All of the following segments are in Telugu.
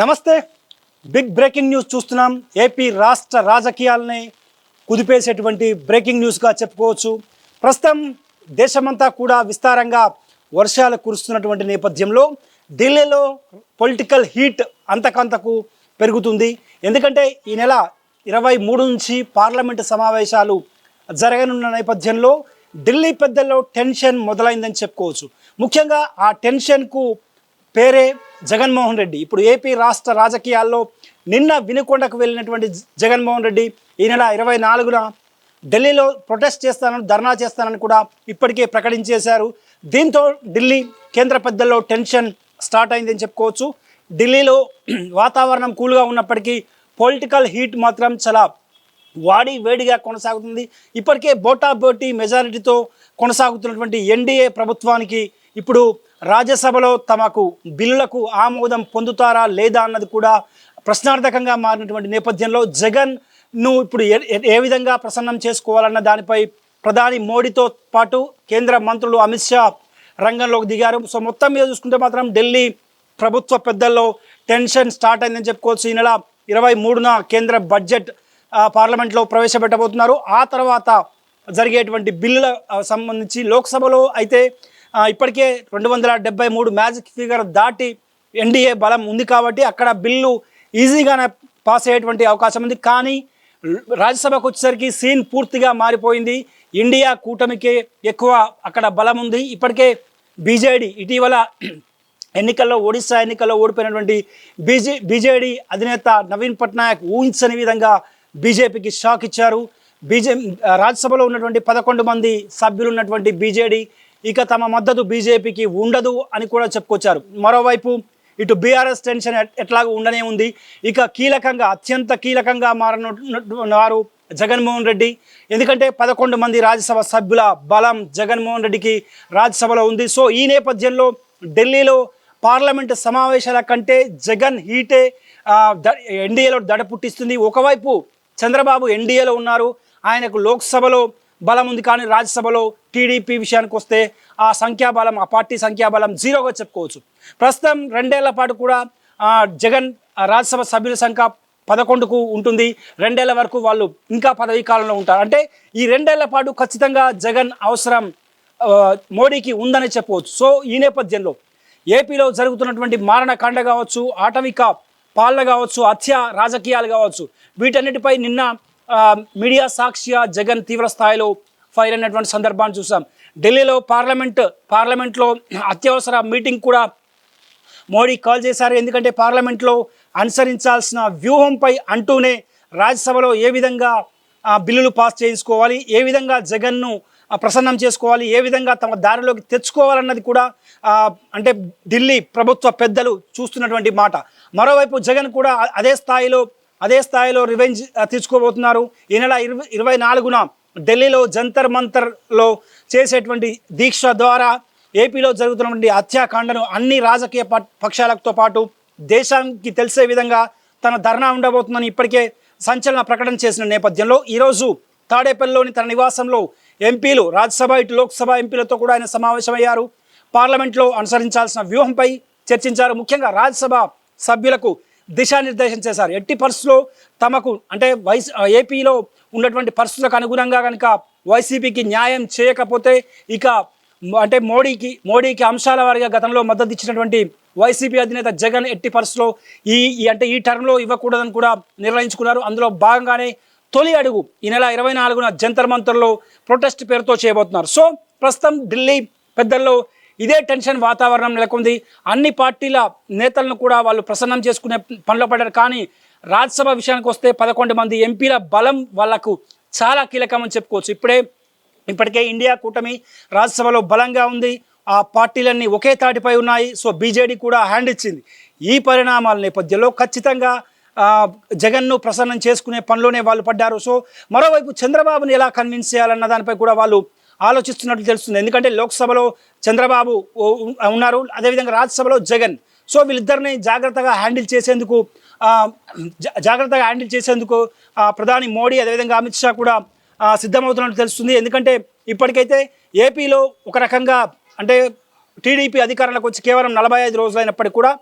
నమస్తే. బిగ్ బ్రేకింగ్ న్యూస్ చూస్తున్నాం. ఏపీ రాష్ట్ర రాజకీయాలని కుదిపేసేటువంటి బ్రేకింగ్ న్యూస్గా చెప్పుకోవచ్చు. ప్రస్తుతం దేశమంతా కూడా విస్తారంగా వర్షాలు కురుస్తున్నటువంటి నేపథ్యంలో ఢిల్లీలో పొలిటికల్ హీట్ అంతకంతకు పెరుగుతుంది. ఎందుకంటే ఈ నెల ఇరవై మూడు నుంచి పార్లమెంటు సమావేశాలు జరగనున్న నేపథ్యంలో ఢిల్లీ పెద్దల్లో టెన్షన్ మొదలైందని చెప్పుకోవచ్చు. ముఖ్యంగా ఆ టెన్షన్కు పేరే జగన్మోహన్ రెడ్డి. ఇప్పుడు ఏపీ రాష్ట్ర రాజకీయాల్లో నిన్న వినుకొండకు వెళ్ళినటువంటి జగన్మోహన్ రెడ్డి ఈ నెల ఇరవై నాలుగున ఢిల్లీలో ప్రొటెస్ట్ చేస్తానని ధర్నా చేస్తానని కూడా ఇప్పటికే ప్రకటించేశారు. దీంతో ఢిల్లీ కేంద్ర పెద్దల్లో టెన్షన్ స్టార్ట్ అయిందని చెప్పుకోవచ్చు. ఢిల్లీలో వాతావరణం కూల్గా ఉన్నప్పటికీ పొలిటికల్ హీట్ మాత్రం చాలా వాడి వేడిగా కొనసాగుతుంది. ఇప్పటికే బోటాబోటీ మెజారిటీతో కొనసాగుతున్నటువంటి ఎన్డీఏ ప్రభుత్వానికి ఇప్పుడు రాజ్యసభలో తమకు బిల్లులకు ఆమోదం పొందుతారా లేదా అన్నది కూడా ప్రశ్నార్థకంగా మారినటువంటి నేపథ్యంలో జగన్ను ఇప్పుడు ఏ- ఏ- విధంగా ప్రసన్నం చేసుకోవాలన్న దానిపై ప్రధాని మోడీతో పాటు కేంద్ర మంత్రులు అమిత్ షా రంగంలోకి దిగారు. సో మొత్తం మీద చూసుకుంటే మాత్రం ఢిల్లీ ప్రభుత్వ పెద్దల్లో టెన్షన్ స్టార్ట్ అయిందని చెప్పుకోవచ్చు. ఈ నెల ఇరవై మూడున కేంద్ర బడ్జెట్ పార్లమెంట్లో ప్రవేశపెట్టబోతున్నారు. ఆ తర్వాత జరిగేటువంటి బిల్లుల సంబంధించి లోక్సభలో అయితే ఇప్పటికే రెండు వందల డెబ్బై మూడు మ్యాజిక్ ఫిగర్ దాటి ఎన్డీఏ బలం ఉంది కాబట్టి అక్కడ బిల్లు ఈజీగానే పాస్ అయ్యేటువంటి అవకాశం ఉంది. కానీ రాజ్యసభకు వచ్చేసరికి సీన్ పూర్తిగా మారిపోయింది. ఇండియా కూటమికే ఎక్కువ అక్కడ బలం ఉంది. ఇప్పటికే బీజేడీ ఇటీవల ఎన్నికల్లో ఒడిశా ఎన్నికల్లో ఓడిపోయినటువంటి బీజే బీజేడీ అధినేత నవీన్ పట్నాయక్ ఊహించని విధంగా బీజేపీకి షాక్ ఇచ్చారు. బీజే రాజ్యసభలో ఉన్నటువంటి పదకొండు మంది సభ్యులు ఉన్నటువంటి బీజేడీ ఇక తమ మద్దతు బీజేపీకి ఉండదు అని కూడా చెప్పుకొచ్చారు. మరోవైపు ఇటు బీఆర్ఎస్ టెన్షన్ ఎట్లాగూ ఉండనే ఉంది. ఇక కీలకంగా అత్యంత కీలకంగా మారనున్నారు వారు జగన్మోహన్ రెడ్డి. ఎందుకంటే పదకొండు మంది రాజ్యసభ సభ్యుల బలం జగన్మోహన్ రెడ్డికి రాజ్యసభలో ఉంది. సో ఈ నేపథ్యంలో ఢిల్లీలో పార్లమెంటు సమావేశాల కంటే జగన్ హీటే ఎన్డీఏలో దడ పుట్టిస్తుంది. ఒకవైపు చంద్రబాబు ఎన్డీఏలో ఉన్నారు. ఆయనకు లోక్సభలో బలం ఉంది కానీ రాజ్యసభలో టీడీపీ విషయానికి వస్తే ఆ సంఖ్యాబలం ఆ పార్టీ సంఖ్యాబలం జీరోగా చెప్పుకోవచ్చు. ప్రస్తుతం రెండేళ్ళ పాటు కూడా జగన్ రాజ్యసభ సభ్యుల సంఖ్య పదకొండుకు ఉంటుంది. రెండేళ్ళ వరకు వాళ్ళు ఇంకా పదవీ కాలంలో ఉంటారు. అంటే ఈ రెండేళ్ళ పాటు ఖచ్చితంగా జగన్ అవసరం మోడీకి ఉందని చెప్పవచ్చు. సో ఈ నేపథ్యంలో ఏపీలో జరుగుతున్నటువంటి మారణకాండ కావచ్చు ఆటవిక పాలన కావచ్చు హత్య రాజకీయాలు కావచ్చు వీటన్నిటిపై నిన్న మీడియా సాక్షిగా జగన్ తీవ్ర స్థాయిలో ఫైర్ అయినటువంటి సందర్భాన్ని చూసాం. ఢిల్లీలో పార్లమెంట్ పార్లమెంట్లో అత్యవసర మీటింగ్ కూడా మోడీ కాల్ చేశారు. ఎందుకంటే పార్లమెంట్లో అనుసరించాల్సిన వ్యూహంపై అంటూనే రాజ్యసభలో ఏ విధంగా బిల్లులు పాస్ చేసుకోవాలి ఏ విధంగా జగన్ను ప్రసన్నం చేసుకోవాలి ఏ విధంగా తమ దారిలోకి తెచ్చుకోవాలన్నది కూడా అంటే ఢిల్లీ ప్రభుత్వ పెద్దలు చూస్తున్నటువంటి మాట. మరోవైపు జగన్ కూడా అదే స్థాయిలో అదే స్థాయిలో రివెంజ్ తీసుకోబోతున్నారు ఈ నెల ఇరవై ఇరవై నాలుగున ఢిల్లీలో జంతర్ మంతర్లో చేసేటువంటి దీక్ష ద్వారా ఏపీలో జరుగుతున్నటువంటి హత్యాకాండను అన్ని రాజకీయ ప- పక్షాలతో పాటు దేశానికి తెలిసే విధంగా తన ధర్నా ఉండబోతుందని ఇప్పటికే సంచలన ప్రకటన చేసిన నేపథ్యంలో ఈరోజు తాడేపల్లిలోని తన నివాసంలో ఎంపీలు రాజ్యసభ ఇటు లోక్సభ ఎంపీలతో కూడా ఆయన సమావేశమయ్యారు. పార్లమెంట్లో అనుసరించాల్సిన వ్యూహంపై చర్చించారు. ముఖ్యంగా రాజ్యసభ సభ్యులకు దిశానిర్దేశం చేశారు. ఎట్టి పరిస్థితుల్లో తమకు అంటే వైస్ ఏపీలో ఉన్నటువంటి పరిస్థితులకు అనుగుణంగా కనుక వైసీపీకి న్యాయం చేయకపోతే ఇక అంటే మోడీకి మోడీకి అంశాల వారిగా గతంలో మద్దతు ఇచ్చినటువంటి వైసీపీ అధినేత జగన్ ఎట్టి పరిస్థితుల్లో ఈ ఈ- అంటే ఈ టర్మ్లో ఇవ్వకూడదని కూడా నిర్ణయించుకున్నారు. అందులో భాగంగానే తొలి అడుగు ఈ నెల ఇరవై నాలుగున జంతర్ మంతర్లో ప్రొటెస్ట్ పేరుతో చేయబోతున్నారు. సో ప్రస్తుతం ఢిల్లీ పెద్దల్లో ఇదే టెన్షన్ వాతావరణం నెలకొంది. అన్ని పార్టీల నేతలను కూడా వాళ్ళు ప్రసన్నం చేసుకునే పనిలో పడ్డారు. కానీ రాజ్యసభ విషయానికి వస్తే పదకొండు మంది ఎంపీల బలం వాళ్ళకు చాలా కీలకమని చెప్పుకోవచ్చు. ఇప్పుడే ఇప్పటికే ఇండియా కూటమి రాజ్యసభలో బలంగా ఉంది. ఆ పార్టీలన్నీ ఒకే తాటిపై ఉన్నాయి. సో బీజేడీ కూడా హ్యాండ్ ఇచ్చింది. ఈ పరిణామాల నేపథ్యంలో ఖచ్చితంగా జగన్ను ప్రసన్నం చేసుకునే పనిలోనే వాళ్ళు పడ్డారు. సో మరోవైపు చంద్రబాబుని ఎలా కన్విన్స్ చేయాలన్న దానిపై కూడా వాళ్ళు ఆలోచిస్తున్నట్లు తెలుస్తుంది. ఎందుకంటే లోక్సభలో చంద్రబాబు ఉన్నారు. అదేవిధంగా రాజ్యసభలో జగన్. సో వీళ్ళిద్దరిని జాగ్రత్తగా హ్యాండిల్ చేసేందుకు జాగ్రత్తగా హ్యాండిల్ చేసేందుకు ప్రధాని మోడీ అదేవిధంగా అమిత్ షా కూడా సిద్ధమవుతున్నట్టు తెలుస్తుంది. ఎందుకంటే ఇప్పటికైతే ఏపీలో ఒక రకంగా అంటే టీడీపీ అధికారంలోకి వచ్చి కేవలం నలభై ఐదు రోజులైనప్పటికీ కూడా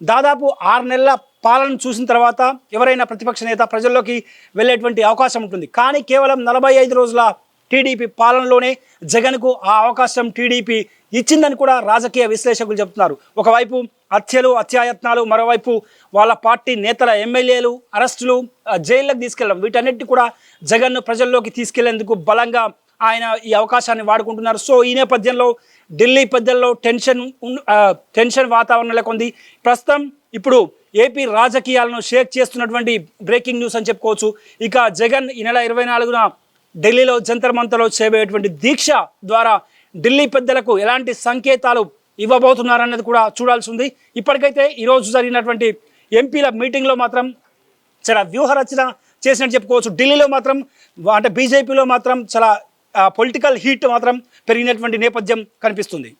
దాదాపు ఆరు నెలల పాలన చూసిన తర్వాత ఎవరైనా ప్రతిపక్ష నేత ప్రజల్లోకి వెళ్ళేటువంటి అవకాశం ఉంటుంది. కానీ కేవలం నలభై ఐదు రోజుల టీడీపీ పాలనలోనే జగన్కు ఆ అవకాశం టీడీపీ ఇచ్చిందని కూడా రాజకీయ విశ్లేషకులు చెబుతున్నారు. ఒకవైపు హత్యలు హత్యాయత్నాలు మరోవైపు వాళ్ళ పార్టీ నేతల ఎమ్మెల్యేలు అరెస్టులు జైళ్ళకు తీసుకెళ్ళడం వీటన్నిటి కూడా జగన్ను ప్రజల్లోకి తీసుకెళ్ళేందుకు బలంగా ఆయన ఈ అవకాశాన్ని వాడుకుంటున్నారు. సో ఈ నేపథ్యంలో ఢిల్లీ పెద్దల్లో టెన్షన్ టెన్షన్ వాతావరణం నెలకొంది. ప్రస్తుతం ఇప్పుడు ఏపీ రాజకీయాలను షేక్ చేస్తున్నటువంటి బ్రేకింగ్ న్యూస్ అని చెప్పుకోవచ్చు. ఇక జగన్ ఈ నెల ఇరవై నాలుగున ఢిల్లీలో జంతర్ మంతర్లో చేయబోయేటువంటి దీక్ష ద్వారా ఢిల్లీ పెద్దలకు ఎలాంటి సంకేతాలు ఇవ్వబోతున్నారన్నది కూడా చూడాల్సి ఉంది. ఇప్పటికైతే ఈరోజు జరిగినటువంటి ఎంపీల మీటింగ్లో మాత్రం చాలా వ్యూహ రచన చేసినట్టు చెప్పుకోవచ్చు. ఢిల్లీలో మాత్రం అంటే బీజేపీలో మాత్రం చాలా పొలిటికల్ హీట్ మాత్రం పెరిగినటువంటి నేపథ్యం కనిపిస్తుంది.